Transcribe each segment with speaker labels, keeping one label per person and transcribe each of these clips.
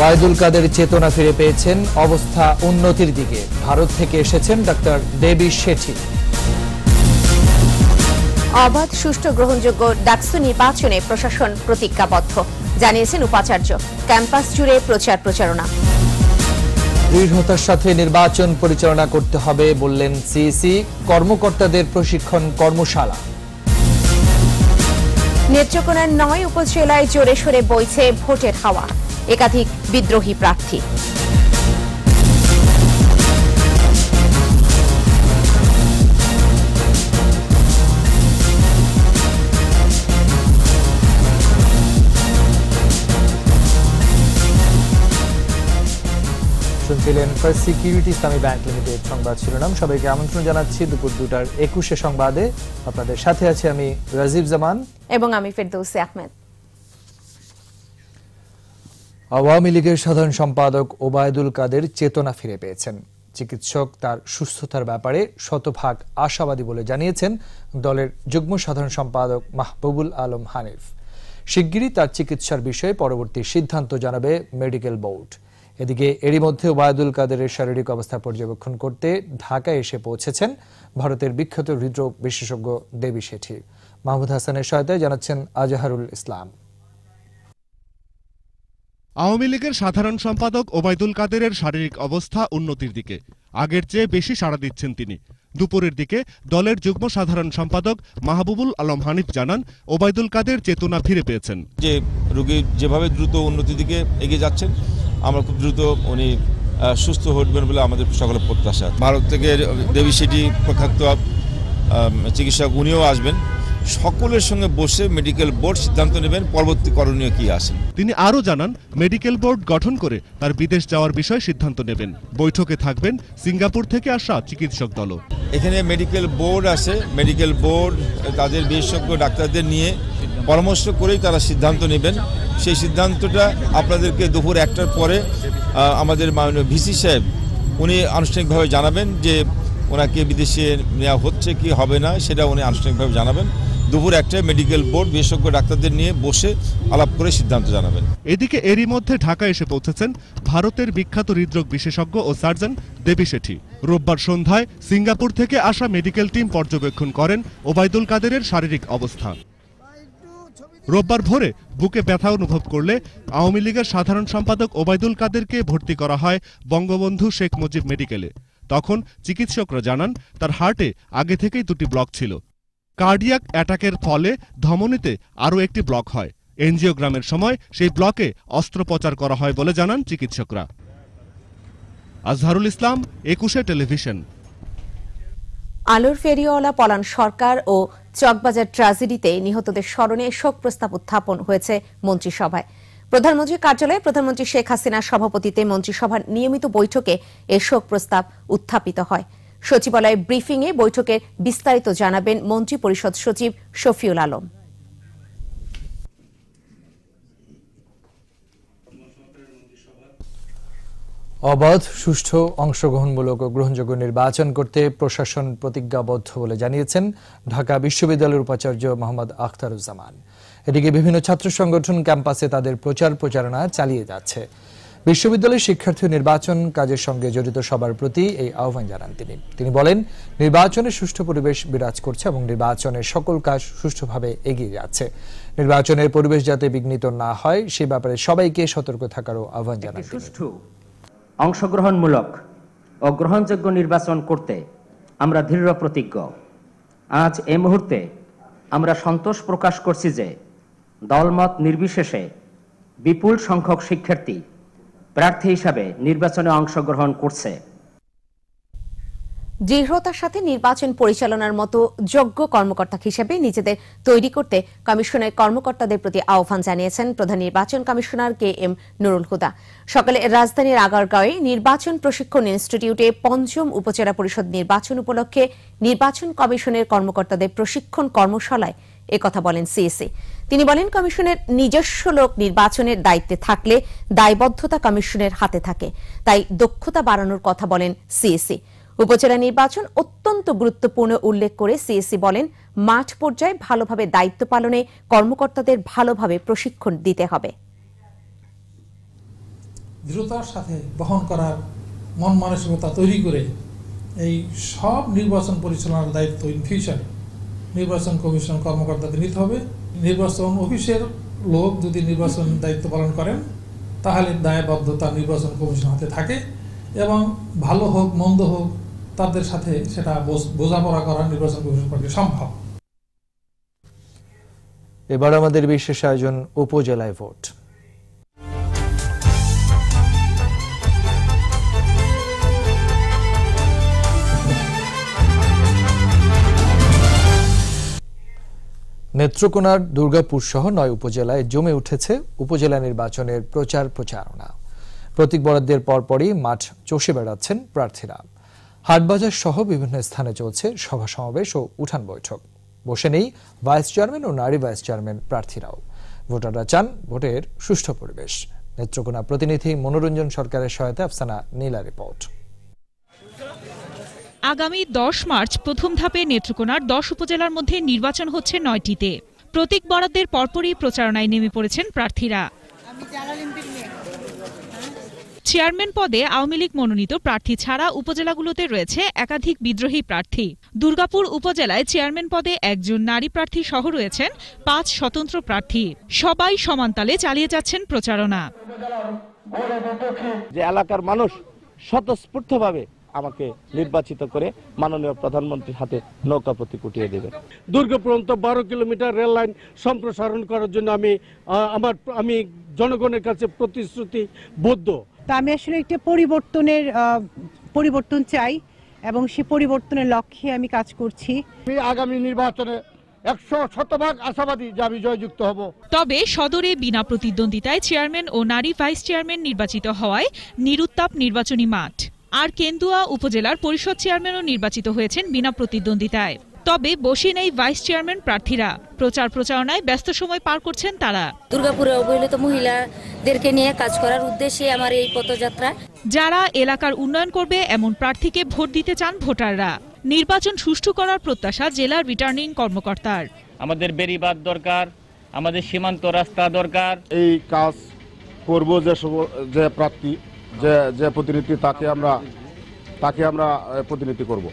Speaker 1: ওবায়দুল কাদের চেতনা ফিরে পেয়েছেন। অবস্থা উন্নতির দিকে। ভারত থেকে এসেছেন ডাক্তার দেবী শেঠি।
Speaker 2: অবাধ সুষ্ঠু গ্রহণযোগ্য ডাকসু নির্বাচনে প্রশাসন প্রতিজ্ঞাবদ্ধ জানিয়েছেন উপাচার্য। ক্যাম্পাস জুড়ে প্রচার প্রচারণা।
Speaker 1: দৃঢ়তার সাথে নির্বাচন পরিচালনা করতে হবে বললেন সিইসি। কর্মকর্তাদের প্রশিক্ষণ কর্মশালা।
Speaker 2: নেত্রকোনার নয় উপজেলায় জোরে সোরে বইছে ভোটের হাওয়া। একাধিক বিদ্রোহী প্রার্থী।
Speaker 1: শুনছিলেন first security Islami bank limited সংবাদ শিরোনাম। সবাইকে আমন্ত্রণ জানাচ্ছি দুপুর দুটার একুশে সংবাদে। আপনাদের সাথে আছি আমি রাজীব জামান।
Speaker 2: এবং আমি ফেরদৌসি আহমেদ।
Speaker 1: আওয়ামী লীগের সাধারণ সম্পাদক ওবায়দুল কাদের চেতনা ফিরে পেয়েছেন। চিকিৎসক তার সুস্থতার ব্যাপারে শতভাগ আশাবাদী বলে জানিয়েছেন দলের যুগ্ম সাধারণ সম্পাদক মাহবুবুল আলম হানিফ। শিগগিরই তার চিকিৎসার বিষয়ে পরবর্তী সিদ্ধান্ত জানাবে মেডিকেল বোর্ড। এদিকে এরই মধ্যে ওবায়দুল কাদেরের শারীরিক অবস্থা পর্যবেক্ষণ করতে ঢাকায় এসে পৌঁছেছেন ভারতের বিখ্যাত হৃদরোগ বিশেষজ্ঞ দেবী শেঠি। মাহমুদ হাসানের সহায়তায় জানাচ্ছেন আজহারুল ইসলাম।
Speaker 3: আওয়ামী লীগের সাধারণ সম্পাদক ওবায়দুল কাদেরের শারীরিক অবস্থা উন্নতির দিকে। আগের চেয়ে বেশি সাড়া দিচ্ছেন তিনি। দুপুরের দিকে দলের যুগ্ম সাধারণ সম্পাদক মাহবুবুল আলম হানিফ জানান ওবায়দুল কাদের চেতনা ফিরে পেয়েছেন।
Speaker 4: যে রোগী যেভাবে দ্রুত উন্নতির দিকে এগিয়ে যাচ্ছেন আমরা খুব দ্রুত উনি সুস্থ হবেন বলে আমাদের সকলের প্রত্যাশা। ভারত থেকে দেবী সেটি প্রখ্যাত চিকিৎসক উনিও আসবেন। সকলের সঙ্গে বসে মেডিকেল বোর্ড সিদ্ধান্ত নেবেন পরবর্তী করণীয় কি আছে।
Speaker 3: তিনি আরও জানান মেডিকেল বোর্ড গঠন করে তার বিদেশ যাওয়ার বিষয়ে সিদ্ধান্ত নেবেন। বৈঠকে থাকবেন সিঙ্গাপুর থেকে আসা চিকিৎসক দলও।
Speaker 4: এখানে মেডিকেল বোর্ড আছে মেডিকেল বোর্ড তাদের বিশেষজ্ঞ ডাক্তারদের নিয়ে পরামর্শ করেই তারা সিদ্ধান্ত নেবেন। সেই সিদ্ধান্তটা আপনাদেরকে দুপুর একটার পরে আমাদের মাননীয় ভিসি সাহেব উনি আনুষ্ঠানিকভাবে জানাবেন যে ওনাকে বিদেশে নেওয়া হচ্ছে কি হবে না সেটা উনি আনুষ্ঠানিকভাবে জানাবেন। দুপুর একটায় মেডিকেল বোর্ড বিশেষজ্ঞ ডাক্তারদের নিয়ে বসে আলাপ করে সিদ্ধান্ত জানাবেন।
Speaker 3: এদিকে এরই মধ্যে ঢাকা এসে পৌঁছেছেন ভারতের বিখ্যাত হৃদরোগ বিশেষজ্ঞ ও সার্জন দেবী শেঠি। রোববার সন্ধ্যায় সিঙ্গাপুর থেকে আসা মেডিকেল টিম পর্যবেক্ষণ করেন ওবায়দুল কাদেরের শারীরিক অবস্থা। রোববার ভোরে বুকে ব্যথা অনুভব করলে আওয়ামী লীগের সাধারণ সম্পাদক ওবায়দুল কাদেরকে ভর্তি করা হয় বঙ্গবন্ধু শেখ মুজিব মেডিকেলে। তখন চিকিৎসকরা জানান, তার হার্টে আগে থেকেই দুটি ব্লক ছিল। কার্ডিয়াক অ্যাটাকের ফলে ধমনীতে আরও একটি ব্লক হয়। এনজিওগ্রামের সময় সেই ব্লকে অস্ত্রোপচার করা হয় বলে জানান চিকিৎসকরা। আজহারুল ইসলাম, একুশে টেলিভিশন।
Speaker 2: আলোর ফেরিওয়ালা পলান সরকার ও চকবাজার ট্রাজেডিতে নিহতদের স্মরণে শোক প্রস্তাব উত্থাপন হয়েছে মন্ত্রিসভায়। প্রধানমন্ত্রীর কার্যালয়ে প্রধানমন্ত্রী শেখ হাসিনার সভাপতিতে মন্ত্রিসভার নিয়মিত বৈঠকে এ শোক প্রস্তাব উত্থাপিত হয়। সচিবালয় ব্রিফিংয়ে বৈঠকের বিস্তারিত জানাবেন মন্ত্রী পরিষদ সচিব শফিউল আলম।
Speaker 1: অবাধ, সুষ্ঠু, অংশগ্রহণমূলক ও গ্রহণযোগ্য নির্বাচন করতে প্রশাসন প্রতিজ্ঞাবদ্ধ বলে জানিয়েছেন ঢাকা বিশ্ববিদ্যালয়ের উপাচার্য মোহাম্মদ আখতারুজ্জামান। এদিকে বিভিন্ন ছাত্র সংগঠন ক্যাম্পাসে তাদের প্রচার প্রচারণা চালিয়ে যাচ্ছে। বিশ্ববিদ্যালয়ের শিক্ষার্থী নির্বাচন কাজের সঙ্গে জড়িত সবার প্রতি এই আহ্বান জানান তিনি। তিনি বলেন নির্বাচনে সুষ্ঠু পরিবেশ বিরাজ করছে এবং নির্বাচনের সকল কাজ সুষ্ঠুভাবে এগিয়ে যাচ্ছে। নির্বাচনের পরিবেশ যাতে বিঘ্নিত না হয় সে ব্যাপারে সবাইকে সতর্ক থাকারও আহ্বান জানান
Speaker 5: সুষ্ঠু অংশগ্রহণমূলক ও গ্রহণযোগ্য নির্বাচন করতে আমরা দৃঢ় প্রতিজ্ঞ। আজ এ মুহূর্তে আমরা সন্তোষ প্রকাশ করছি যে দলমত নির্বিশেষে বিপুল সংখ্যক শিক্ষার্থী প্রার্থী হিসাবে নির্বাচনে অংশগ্রহণ করছে।
Speaker 2: দৃঢ়তার সাথে নির্বাচন পরিচালনার মতো যোগ্য কর্মকর্তা হিসেবে নিজেদের তৈরি করতে কমিশনের কর্মকর্তাদের প্রতি আহ্বান জানিয়েছেন প্রধান নির্বাচন commissioner K M Nurul Huda. সকালে রাজধানীর আগারগাঁওয়ে নির্বাচন প্রশিক্ষণ ইনস্টিটিউটে পঞ্চম উপজেলা পরিষদ নির্বাচন উপলক্ষে নির্বাচন কমিশনের কর্মকর্তাদের প্রশিক্ষণ কর্মশালায় একথা বলেন সিএসি। তিনি বলেন, কমিশনের নিজস্ব লোক নির্বাচনের দায়িত্বে থাকলে দায়বদ্ধতা কমিশনের হাতে থাকে। তাই দক্ষতা বাড়ানোর কথা বলেন সিএসি। উপজেলা নির্বাচন অত্যন্ত গুরুত্বপূর্ণ উল্লেখ করে সিএসি বলেন, মাঠ পর্যায়ে ভালোভাবে দায়িত্ব পালনে কর্মকর্তাদের ভালোভাবে প্রশিক্ষণ দিতে হবে।
Speaker 6: দৃঢ়তার সাথে বহন করার মন মানসিকতা তৈরি করে এই সব নির্বাচন পরিচালনার দায়িত্ব ইন নির্বাচন কমিশন কর্মকর্তাদের নিতে হবে। নির্বাচন অফিসের লোক যদি নির্বাচন দায়িত্ব পালন করেন, তাহলে দায়বদ্ধতা নির্বাচন কমিশন হাতে থাকে এবং ভালো হোক, মন্দ হোক, তাদের সাথে সেটা বোঝ- বোঝাপড়া করা নির্বাচন কমিশন পক্ষে সম্ভব।
Speaker 1: এবার আমাদের বিশেষ আয়োজন উপজেলায় ভোট। নেত্রকোনার দুর্গাপুর সহ নয় উপজেলায় জমে উঠেছে উপজেলা নির্বাচনের প্রচার প্রচারণা। প্রতীক বরাদ্দের পরপরই মাঠ চষে বেড়াচ্ছেন প্রার্থীরা। হাটবাজার সহ বিভিন্ন স্থানে চলছে সভা সমাবেশ ও উঠান বৈঠক। বসে নেই ভাইস চেয়ারম্যান ও নারী ভাইস চেয়ারম্যান প্রার্থীরাও। ভোটাররা চান ভোটের সুষ্ঠু পরিবেশ। নেত্রকোনা প্রতিনিধি মনোরঞ্জন সরকারের সহায়তা আফসানা নীলা রিপোর্ট।
Speaker 7: আগামী দশ মার্চ প্রথম ধাপে নেত্রকোনার দশ উপজেলার মধ্যে নির্বাচন হচ্ছে নয়টিতে। প্রতীক বরাদ্দের পরপরই প্রচারণায় নেমে পড়েছেন প্রার্থীরা। চেয়ারম্যান পদে আওয়ামী লীগ মনোনীত প্রার্থী ছাড়া উপজেলাগুলোতে রয়েছে একাধিক বিদ্রোহী প্রার্থী। দুর্গাপুর উপজেলায় চেয়ারম্যান পদে একজন নারী প্রার্থী সহ রয়েছেন পাঁচ স্বতন্ত্র প্রার্থী। সবাই সমানতালে চালিয়ে যাচ্ছেন প্রচারণা।
Speaker 8: যে এলাকার মানুষ স্বতঃস্ফূর্তভাবে আমাকে নির্বাচিত করে মাননীয় প্রধানমন্ত্রীর হাতে নৌকা প্রতি কুটিয়ে দেবে।
Speaker 9: দুর্গপুরন্ত বারো কিলোমিটার রেল লাইন সম্প্রসারণ করার জন্য আমি আমার আমি জনগণের কাছে প্রতিশ্রুতিবদ্ধ
Speaker 10: তা আমি আসলে একটা পরিবর্তনের পরিবর্তন চাই এবং সে পরিবর্তনের লক্ষ্যে আমি কাজ করছি।
Speaker 9: আমি আগামী নির্বাচনে একশো শতভাগ আশাবাদী যে আমি জয়যুক্ত হব।
Speaker 7: তবে সদরে বিনা প্রতিদ্বন্দ্বিতায় চেয়ারম্যান ও নারী ভাইস চেয়ারম্যান নির্বাচিত হওয়ায় নিরুত্তাপ নির্বাচনী মাঠ। আর কেন্দুয়া উপজেলার পরিষদ চেয়ারম্যানও নির্বাচিত হয়েছেন বিনা প্রতিদ্বন্দ্বিতায়। তবে বসে নেই ভাইস চেয়ারম্যান প্রার্থীরা। প্রচার প্রচারণায় ব্যস্ত সময় পার করছেন তারা।
Speaker 11: দুর্গাপুরে অবহেলিত মহিলাদেরকে নিয়ে কাজ করার উদ্দেশ্যে আমার এই পথযাত্রা।
Speaker 7: যারা এলাকার উন্নয়ন করবে এমন প্রার্থীকে ভোট দিতে চান ভোটাররা। নির্বাচন সুষ্ঠু করার প্রত্যাশা জেলার রিটার্নিং কর্মকর্তার।
Speaker 12: আমাদের বেরিবাদ দরকার আমাদের সীমান্ত রাস্তা দরকার।
Speaker 9: এই কাজ করব যে যে প্রার্থী যে যে প্রতিনিধি তাকে আমরা তাকে আমরা আহ, প্রতিনিধি করব।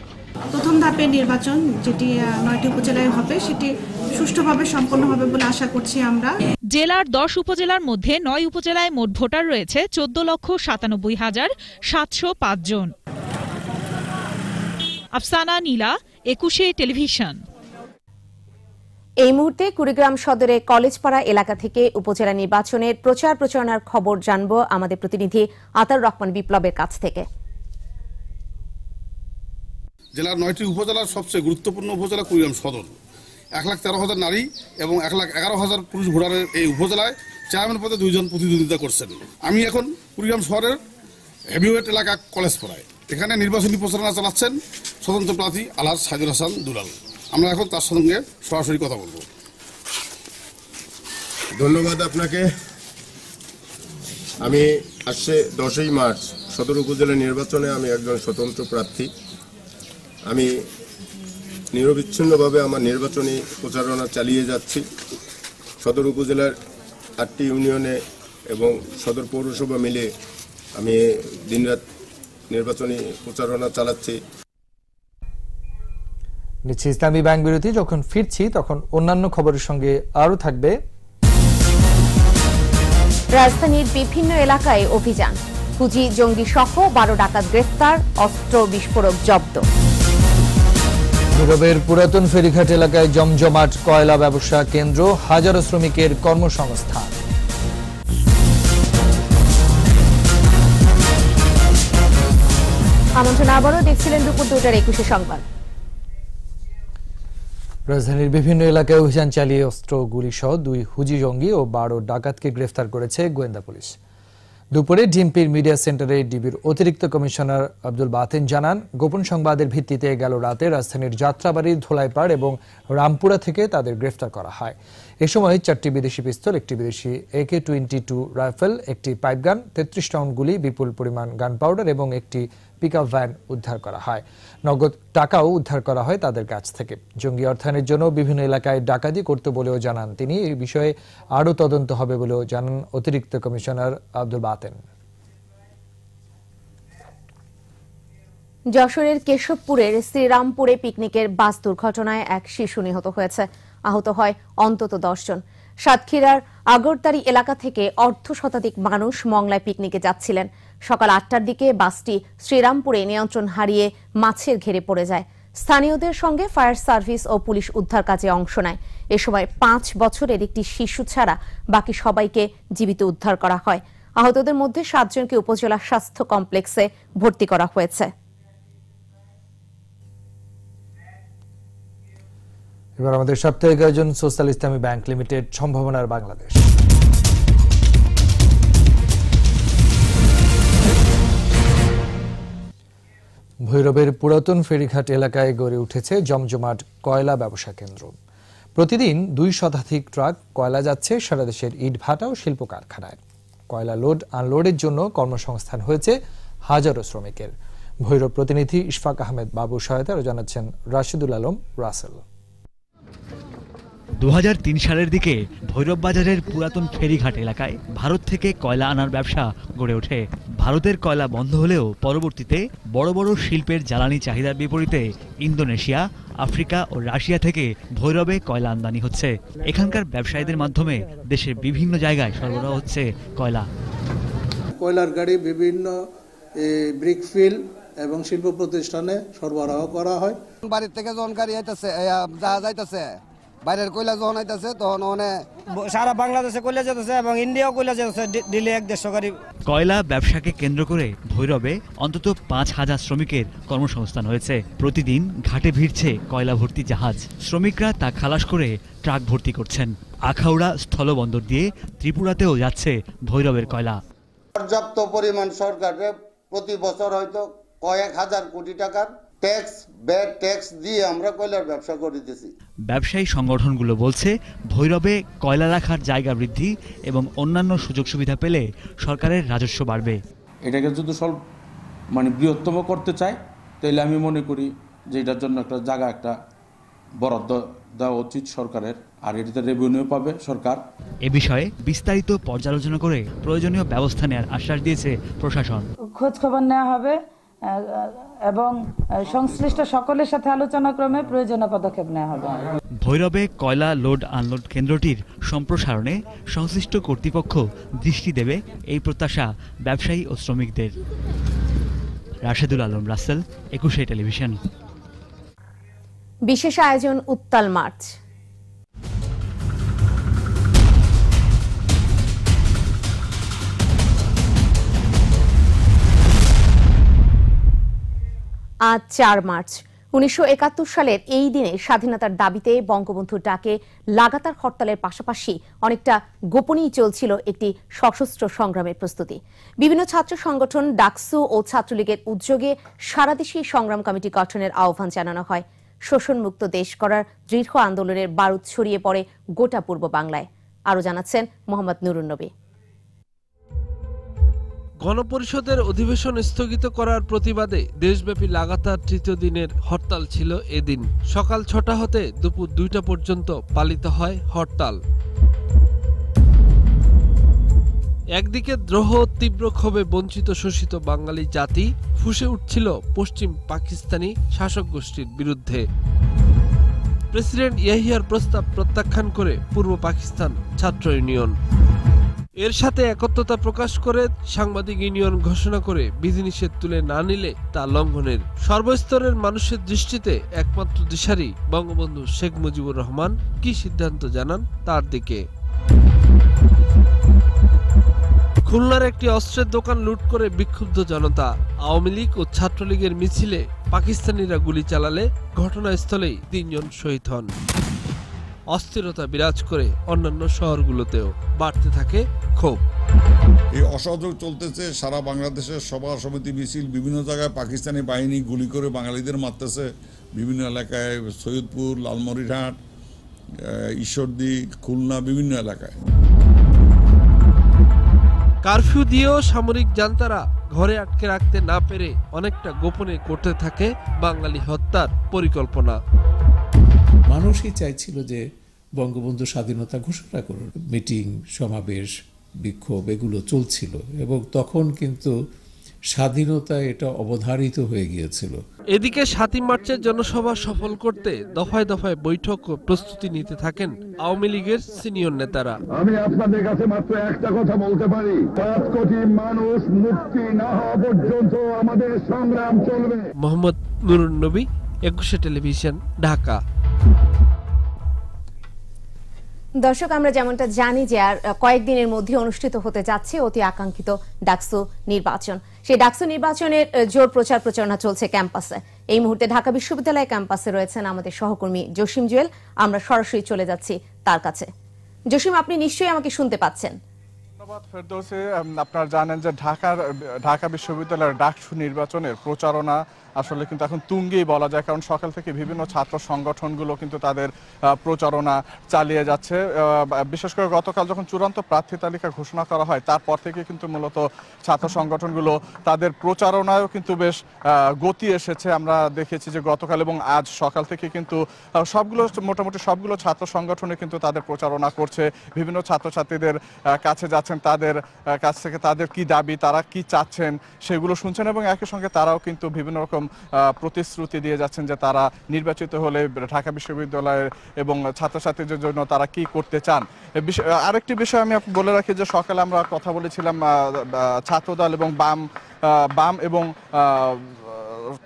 Speaker 10: প্রথম ধাপের নির্বাচন যেটি আহ, নয়টি উপজেলায় হবে সেটি সুষ্ঠুভাবে সম্পন্ন হবে বলে আশা করছি আমরা।
Speaker 7: জেলার দশ উপজেলার মধ্যে নয় উপজেলায় মোট ভোটার রয়েছে চোদ্দ লক্ষ সাতানব্বই হাজার সাতশো পাঁচ জন। আফসানা নীলা একুশে টেলিভিশন।
Speaker 2: এই মুহূর্তে কুড়িগ্রাম সদরে কলেজপাড়া এলাকা থেকে উপজেলা নির্বাচনের প্রচার প্রচারণার খবর জানব আমাদের প্রতিনিধি আতার রহমান বিপ্লবের কাছ থেকে।
Speaker 13: জেলার নয়টি উপজেলার সবচেয়ে গুরুত্বপূর্ণ উপজেলা কুড়িগ্রাম সদর। এক লাখ তেরো হাজার নারী এবং এক লাখ এগারো হাজার পুরুষ ভোটারের এই উপজেলায় চেয়ারম্যান পদে দুইজন প্রতিদ্বন্দ্বিতা করছেন। আমি এখন কুড়িগ্রাম শহরের হেভিওয়েট এলাকা কলেজ পড়ায় এখানে নির্বাচনী প্রচারণা চালাচ্ছেন স্বতন্ত্র প্রার্থী আলহাজ সাইদুল হাসান দুলাল। আমরা এখন তার সঙ্গে সরাসরি কথা বলব।
Speaker 14: ধন্যবাদ আপনাকে। আমি আসছে দশই মার্চ, সদর উপজেলা নির্বাচনে আমি একজন স্বতন্ত্র প্রার্থী। আমি নিরবিচ্ছিন্নভাবে আমার নির্বাচনী প্রচারণা চালিয়ে যাচ্ছি। সদর উপজেলার আটটি ইউনিয়নে এবং সদর পৌরসভা মিলে আমি দিনরাত নির্বাচনী প্রচারণা চালাচ্ছি।
Speaker 1: নিচ্ছি ইসলামী ব্যাংক বিরতি। যখন ফিরছি তখন অন্যান্য খবরের সঙ্গে আরও থাকবে।
Speaker 2: রাজধানীর বিভিন্ন এলাকায় অভিযান। পুঁজি জঙ্গি সহ বারো ডাকাত গ্রেফতার অস্ত্র বিস্ফোরক জব্দ।
Speaker 1: নীরবের পুরাতন ফেরিঘাট এলাকায় জমজমাট কয়লা ব্যবসা কেন্দ্র হাজারো শ্রমিকের কর্মসংস্থান।
Speaker 2: আমন্ত্রণ আবারও দেখছিলেন দুপুর দুটার একুশে সংবাদ।
Speaker 1: রাজধানীর বিভিন্ন এলাকায় অভিযান চালিয়ে অস্ত্র গুলি সহ দুই হুজি জঙ্গি ও বারো ডাকাতকে গ্রেফতার করেছে গোয়েন্দা পুলিশ। দুপুরে ডিএমপির মিডিয়া সেন্টারে ডিবির অতিরিক্ত কমিশনার আব্দুল বাতেন জানান, গোপন সংবাদের ভিত্তিতে গেল রাতে রাজধানীর যাত্রাবাড়ি ধোলাইপাড় এবং রামপুরা থেকে তাদের গ্রেফতার করা হয়। এ সময় চারটি বিদেশি পিস্তল, একটি বিদেশি একে টোয়েন্টি টু রাইফেল একটি পাইপগান তেত্রিশ টাউন গুলি বিপুল পরিমাণ গান পাউডার এবং একটি পিকআপ ভ্যান উদ্ধার করা হয়। নগদ টাকাও উদ্ধার করা হয় তাদের কাছ থেকে। জঙ্গি অর্থায়নের জন্য বিভিন্ন এলাকায় ডাকাতি করতে বলেও জানান তিনি। এই বিষয়ে আরও তদন্ত হবে বলেও জানান অতিরিক্ত কমিশনার আব্দুল বাতেন।
Speaker 2: যশোরের কেশবপুরের শ্রীরামপুরে পিকনিকের বাস দুর্ঘটনায় এক শিশু নিহত হয়েছে। আহত হয় অন্তত দশজন। সাতক্ষীরার আগরতারি এলাকা থেকে অর্ধ শতাধিক মানুষ মংলায় পিকনিকে যাচ্ছিলেন। সকাল আটটার দিকে বাসটি শ্রীরামপুরে নিয়ন্ত্রণ হারিয়ে মাছের ঘেরে পড়ে যায়। স্থানীয়দের সঙ্গে ফায়ার সার্ভিস ও পুলিশ উদ্ধার কাজে অংশ নেয়। এ সময় পাঁচ বছরের একটি শিশু ছাড়া বাকি সবাইকে জীবিত উদ্ধার করা হয়। আহতদের মধ্যে সাতজনকে উপজেলা স্বাস্থ্য কমপ্লেক্সে ভর্তি করা হয়েছে।
Speaker 1: এবার আমাদের সাপ্তাহিক আয়োজন সোশ্যাল ইসলামী ব্যাংক লিমিটেড সম্ভাবনার বাংলাদেশ। ভৈরবের পুরাতন ফেরিঘাট এলাকায় গড়ে উঠেছে জমজমাট কয়লা ব্যবসা কেন্দ্র। প্রতিদিন দুই শতাধিক ট্রাক কয়লা যাচ্ছে সারা দেশের ইট ভাটা ও শিল্প কারখানায়। কয়লা লোড আনলোডের জন্য কর্মসংস্থান হয়েছে হাজারো শ্রমিকের। ভৈরব প্রতিনিধি ইশফাক আহমেদ বাবু সহায়তা জানাচ্ছেন রাশিদুল আলম রাসেল।
Speaker 15: দু হাজার তিন সালের দিকে ভৈরব বাজারের পুরাতন ফেরিঘাট এলাকায় ভারত থেকে কয়লা আনার ব্যবসা গড়ে ওঠে। ভারতের কয়লা বন্ধ হলেও পরবর্তীতে বড় বড় শিল্পের জ্বালানি চাহিদার বিপরীতে ইন্দোনেশিয়া আফ্রিকা ও রাশিয়া থেকে ভৈরবে কয়লা আমদানি হচ্ছে। এখানকার ব্যবসায়ীদের মাধ্যমে দেশের বিভিন্ন জায়গায় সরবরাহ হচ্ছে কয়লা।
Speaker 16: কয়লার গাড়ি বিভিন্ন ব্রিকফিল এবং শিল্প প্রতিষ্ঠানে সরবরাহ করা হয়।
Speaker 17: বাড়ির থেকে যখন গাড়ি আইতেছে বাইরের কয়লা যখন আইতাছে তখন ওখানে
Speaker 18: সারা বাংলাদেশে কয়লা যেতেছে এবং ইন্ডিয়াও কয়লা যেতেছে দিল্লি এক দেড়শো গাড়ি।
Speaker 15: কয়লা ব্যবসাকে কেন্দ্র করে ভৈরবে অন্তত পাঁচ হাজার শ্রমিকের কর্মসংস্থান হয়েছে। প্রতিদিন ঘাটে ভিড়ছে কয়লা ভর্তি জাহাজ। শ্রমিকরা তা খালাস করে ট্রাক ভর্তি করছেন। আখাউড়া স্থলবন্দর দিয়ে ত্রিপুরাতেও যাচ্ছে ভৈরবের কয়লা।
Speaker 17: পর্যাপ্ত পরিমাণ সরকারের প্রতি বছর হয়তো কয়েক হাজার কোটি টাকার ট্যাক্স ব্যাড ট্যাক্স দিয়ে আমরা কয়লার ব্যবসা করিতেছি।
Speaker 15: ব্যবসায়ী সংগঠনগুলো বলছে ভৈরবে কয়লা রাখার জায়গা বৃদ্ধি এবং অন্যান্য সুযোগ সুবিধা পেলে সরকারের রাজস্ব বাড়বে।
Speaker 19: এটাকে যদি সব মানে বৃহত্তম করতে চায় তাহলে আমি মনে করি যে এটার জন্য একটা জায়গা একটা বরাদ্দ দেওয়া উচিত সরকারের। আর এটাতে রেভিনিউ পাবে সরকার।
Speaker 15: এ বিষয়ে বিস্তারিত পর্যালোচনা করে প্রয়োজনীয় ব্যবস্থা নেওয়ার আশ্বাস দিয়েছে প্রশাসন।
Speaker 20: খোঁজ খবর নেওয়া হবে। এবং সংশ্লিষ্ট সকলের সাথে আলোচনা ক্রমে প্রয়োজনীয় পদক্ষেপ নেওয়া হবে।
Speaker 15: ভৈরবে কয়লা লোড আনলোড কেন্দ্রটির সম্প্রসারণে সংশ্লিষ্ট কর্তৃপক্ষ দৃষ্টি দেবে এই প্রত্যাশা ব্যবসায়ী ও শ্রমিকদের। রাশেদুল আলম রাসেল একুশে টেলিভিশন।
Speaker 2: বিশেষ আয়োজন উত্তাল মার্চ। আজ চার মার্চ। উনিশশো একাত্তর সালের এই দিনে স্বাধীনতার দাবিতে বঙ্গবন্ধুর ডাকে লাগাতার হরতালের পাশাপাশি অনেকটা গোপনেই চলছিল একটি সশস্ত্র সংগ্রামের প্রস্তুতি। বিভিন্ন ছাত্র সংগঠন, ডাকসু ও ছাত্রলীগের উদ্যোগে সারা দেশেই সংগ্রাম কমিটি গঠনের আহ্বান জানানো হয়। শোষণমুক্ত দেশ করার দৃঢ় আন্দোলনের বারুদ ছড়িয়ে পড়ে গোটা পূর্ব বাংলায়। আরও জানাচ্ছেন মোহাম্মদ নুরুন্নবী
Speaker 21: গণপরিষদের অধিবেশন স্থগিত করার প্রতিবাদে দেশব্যাপী লাগাতার তৃতীয় দিনের হরতাল ছিল এদিন। সকাল ছটা হতে দুপুর দুইটা পর্যন্ত পালিত হয় হরতাল। একদিকে দ্রোহ, তীব্র ক্ষোভে বঞ্চিত শোষিত বাঙালি জাতি ফুসে উঠছিল পশ্চিম পাকিস্তানি শাসক গোষ্ঠীর বিরুদ্ধে। প্রেসিডেন্ট ইয়াহিয়ার প্রস্তাব প্রত্যাখ্যান করে পূর্ব পাকিস্তান ছাত্র ইউনিয়ন। এর সাথে একত্রতা প্রকাশ করে সাংবাদিক ইউনিয়ন ঘোষণা করে বিধিনিষেধ তুলে না নিলে তা লঙ্ঘনের। সর্বস্তরের মানুষের দৃষ্টিতে একমাত্র দিশারি বঙ্গবন্ধু শেখ মুজিবুর রহমান। কি সিদ্ধান্ত জানান তার দিকে? খুলনার একটি অস্ত্রের দোকান লুট করে বিক্ষুব্ধ জনতা। আওয়ামী লীগ ও ছাত্রলীগের মিছিলে পাকিস্তানিরা গুলি চালালে ঘটনাস্থলেই তিনজন শহীদ হন। অস্থিরতা বিরাজ করে অন্যান্য শহরগুলোতেও বাড়তে থাকে ক্ষোভ।
Speaker 22: এই অসহযোগ চলতেছে সারা বাংলাদেশের সভা সমিতি মিছিল বিভিন্ন জায়গায় পাকিস্তানি বাহিনী গুলি করে বাঙালিদের মারতেছে। বিভিন্ন এলাকায় সৈয়দপুর লালমরিরহাট ঈশ্বরদী খুলনা বিভিন্ন এলাকায়।
Speaker 21: কারফিউ দিয়েও সামরিক জান্তারা ঘরে আটকে রাখতে না পেরে অনেকটা গোপনে করতে থাকে বাঙালি হত্যার পরিকল্পনা।
Speaker 23: মানুষই চাইছিল যে বঙ্গবন্ধু স্বাধীনতা ঘোষণা করুন। মিটিং সমাবেশ বিক্ষোভ এগুলো চলছিল এবং তখন কিন্তু স্বাধীনতা এটা অবধারিত হয়ে গিয়েছিল।
Speaker 21: এদিকে সাতই মার্চের জনসভা সফল করতে দফায় দফায় বৈঠক ও প্রস্তুতি নিতে থাকেন আওয়ামী লীগের সিনিয়র নেতারা।
Speaker 24: আমি আপনাদের কাছে মাত্র একটা কথা বলতে পারি। পাঁচ কোটি মানুষ মুক্তি না হওয়া পর্যন্ত আমাদের সংগ্রাম চলবে।
Speaker 21: মোহাম্মদ নুরুন নবী একুশে টেলিভিশন ঢাকা।
Speaker 2: দর্শক, আমরা যেমনটা জানি যে আর কয়েকদিনের মধ্যে অনুষ্ঠিত হতে যাচ্ছে অতি আকাঙ্ক্ষিত ডাকসু নির্বাচন। সেই ডাকসু নির্বাচনের জোর প্রচার প্রচারণা চলছে ক্যাম্পাসে। এই মুহূর্তে ঢাকা বিশ্ববিদ্যালয় ক্যাম্পাসে রয়েছেন আমাদের সহকর্মী জসিম জুয়েল। আমরা সরাসরি চলে যাচ্ছি তার কাছে। জসিম, আপনি নিশ্চয়ই আমাকে শুনতে পাচ্ছেন।
Speaker 25: ধন্যবাদ আপনারা জানেন যে ঢাকার, ঢাকা বিশ্ববিদ্যালয়ের ডাকসু নির্বাচনের প্রচারণা আসলে কিন্তু এখন তুঙ্গেই বলা যায়, কারণ সকাল থেকে বিভিন্ন ছাত্র সংগঠনগুলো কিন্তু তাদের প্রচারণা চালিয়ে যাচ্ছে। বিশেষ করে গতকাল যখন চূড়ান্ত প্রার্থী তালিকা ঘোষণা করা হয়, তারপর থেকে কিন্তু মূলত ছাত্র সংগঠনগুলো তাদের প্রচারণায়ও কিন্তু বেশ গতি এসেছে। আমরা দেখেছি যে গতকাল এবং আজ সকাল থেকে কিন্তু সবগুলো মোটামুটি সবগুলো ছাত্র সংগঠনে কিন্তু তাদের প্রচারণা করছে। বিভিন্ন ছাত্রছাত্রীদের কাছে যাচ্ছেন, তাদের কাছ থেকে তাদের কি দাবি, তারা কি চাচ্ছেন সেগুলো শুনছেন এবং একই সঙ্গে তারাও কিন্তু বিভিন্ন রকম আহ, প্রতিশ্রুতি দিয়ে যাচ্ছেন যে তারা নির্বাচিত হলে ঢাকা বিশ্ববিদ্যালয়ের এবং ছাত্রছাত্রীদের জন্য তারা কি করতে চান। আরেকটি বিষয় আমি বলে রাখি যে সকালে আমরা কথা বলেছিলাম ছাত্রদল এবং বাম বাম এবং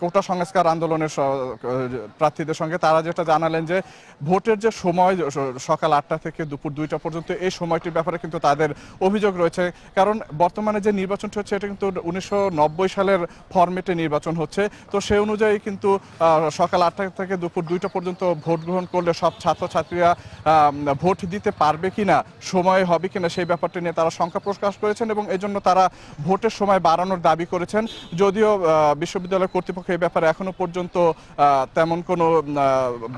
Speaker 25: কোটা সংস্কার আন্দোলনের প্রার্থীদের সঙ্গে তারা যেটা জানালেন যে ভোটের যে সময় সকাল আটটা থেকে দুপুর দুইটা পর্যন্ত এই সময়টির ব্যাপারে কিন্তু তাদের অভিযোগ রয়েছে। কারণ বর্তমানে যে নির্বাচনটি হচ্ছে, এটা কিন্তু উনিশশো নব্বই সালের ফরম্যাটে নির্বাচন হচ্ছে। তো সেই অনুযায়ী কিন্তু সকাল আটটা থেকে দুপুর দুইটা পর্যন্ত ভোট গ্রহণ করলে সব ছাত্রছাত্রীরা ভোট দিতে পারবে কিনা, সময় হবে কিনা, সেই ব্যাপারটি নিয়ে তারা শঙ্কা প্রকাশ করেছেন এবং এজন্য তারা ভোটের সময় বাড়ানোর দাবি করেছেন। যদিও বিশ্ববিদ্যালয় কর্তৃপক্ষ এই ব্যাপারে এখনও পর্যন্ত তেমন কোনো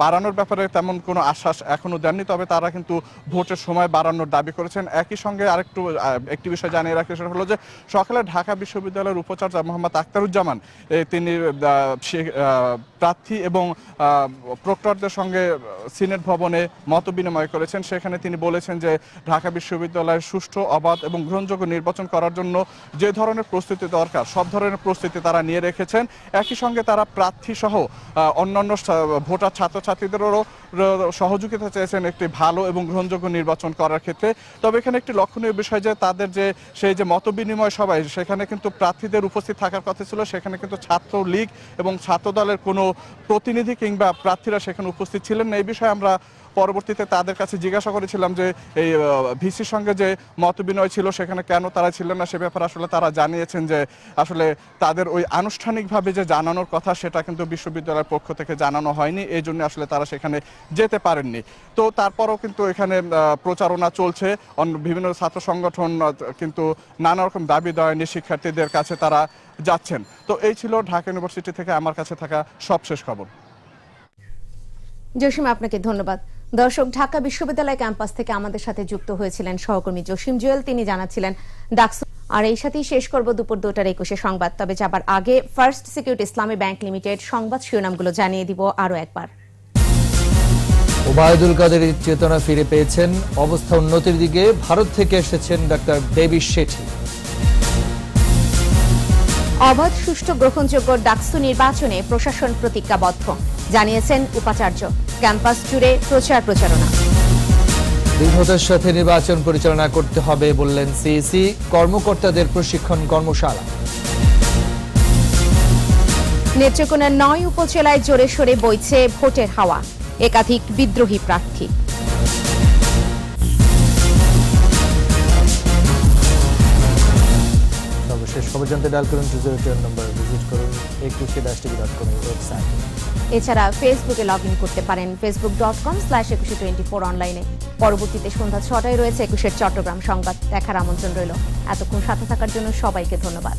Speaker 25: বাড়ানোর ব্যাপারে তেমন কোনো আশ্বাস এখনও দেননি, তবে তারা কিন্তু ভোটের সময় বাড়ানোর দাবি করেছেন। একই সঙ্গে আরেকটু একটি বিষয় জানিয়ে রাখি, সেটা হলো যে সকালে ঢাকা বিশ্ববিদ্যালয়ের উপাচার্য মোহাম্মদ আখতারুজ্জামান তিনি প্রার্থী এবং প্রক্টরদের সঙ্গে সিনেট ভবনে মত বিনিময় করেছেন। সেখানে তিনি বলেছেন যে ঢাকা বিশ্ববিদ্যালয়ের সুষ্ঠু, অবাধ এবং গ্রহণযোগ্য নির্বাচন করার জন্য যে ধরনের প্রস্তুতি দরকার, সব ধরনের প্রস্তুতি তারা নিয়ে রেখেছেন। একই সঙ্গে তারা প্রার্থী সহ অন্যান্য ভোটার ছাত্রছাত্রীদেরও সহযোগিতা চেয়েছেন একটি ভালো এবং গ্রহণযোগ্য নির্বাচন করার ক্ষেত্রে। তবে এখানে একটি লক্ষণীয় বিষয় যে, তাদের যে, সেই যে মত বিনিময় সভায়, সেখানে কিন্তু প্রার্থীদের উপস্থিত থাকার কথা ছিল। সেখানে কিন্তু ছাত্র লীগ এবং ছাত্র দলের কোনো প্রতিনিধি কিংবা প্রার্থীরা সেখানে উপস্থিত ছিলেন না। এই বিষয়ে আমরা পরবর্তীতে তাদের কাছে জিজ্ঞাসা করেছিলাম যে, এই ভিসির সঙ্গে যে মত বিনিময় ছিল, সেখানে কেন তারা ছিলেন না, সে ব্যাপারে আসলে তারা জানিয়েছেন যে, আসলে তাদের ওই আনুষ্ঠানিকভাবে যে জানানোর কথা, সেটা কিন্তু বিশ্ববিদ্যালয়ের পক্ষ থেকে জানানো হয়নি। এই জন্য আসলে তারা সেখানে যেতে পারেননি। তো তারপরও কিন্তু এখানে প্রচারণা চলছে। বিভিন্ন ছাত্র সংগঠন কিন্তু নানা রকম দাবি দেওয়া নিয়ে শিক্ষার্থীদের কাছে তারা যাচ্ছেন। তো এই ছিল ঢাকা ইউনিভার্সিটি থেকে আমার কাছে থাকা সবশেষ খবর।
Speaker 2: জসিম, আপনাকে ধন্যবাদ। দর্শক ঢাকা বিশ্ববিদ্যালয় ক্যাম্পাস থেকে আমাদের সাথে যুক্ত হয়েছিলেন সহকর্মী জসিম জুয়েল। তিনি জানাচ্ছিলেন ডাকসু আর এই সাথেই শেষ করব দুপুর দুটার একুশে সংবাদ। তবে যাবার আগে First Security Islami Bank Limited সংবাদ শিরোনামগুলো জানিয়ে দিব আরও একবার।
Speaker 1: ওবায়দুল কাদের চেতনা ফিরে পেয়েছেন। অবস্থা উন্নতির দিকে ভারত থেকে এসেছেন ডাক্তার দেবী শেঠি।
Speaker 2: অবাধ সুষ্ঠু গ্রহণযোগ্য ডাকসু নির্বাচনে প্রশাসন প্রতিজ্ঞাবদ্ধ জানিয়েছেন উপাচার্য। ক্যাম্পাস জুড়ে প্রচার প্রচারণা।
Speaker 1: দৃঢ়তার সাথে নির্বাচন পরিচালনা করতে হবে বললেন সিইসি কর্মকর্তাদের প্রশিক্ষণ কর্মশালা।
Speaker 2: নেত্রকোনার নয় উপজেলায় জোরে সোরে বইছে ভোটের হাওয়া একাধিক বিদ্রোহী প্রার্থী।
Speaker 1: সর্বশেষ খবর জানতে ডায়াল করুন two zero two number visit করুন Ekushey dash TV dot com website.
Speaker 2: এছাড়া ফেসবুকে লগ করতে পারেন। Facebook dot com slash Ekushey twenty four অনলাইনে পরবর্তীতে সন্ধ্যা ছটায় রয়েছে একুশের চট্টগ্রাম সংবাদ দেখার আমন্ত্রণ রইল। এতক্ষণ সাথে থাকার জন্য সবাইকে ধন্যবাদ।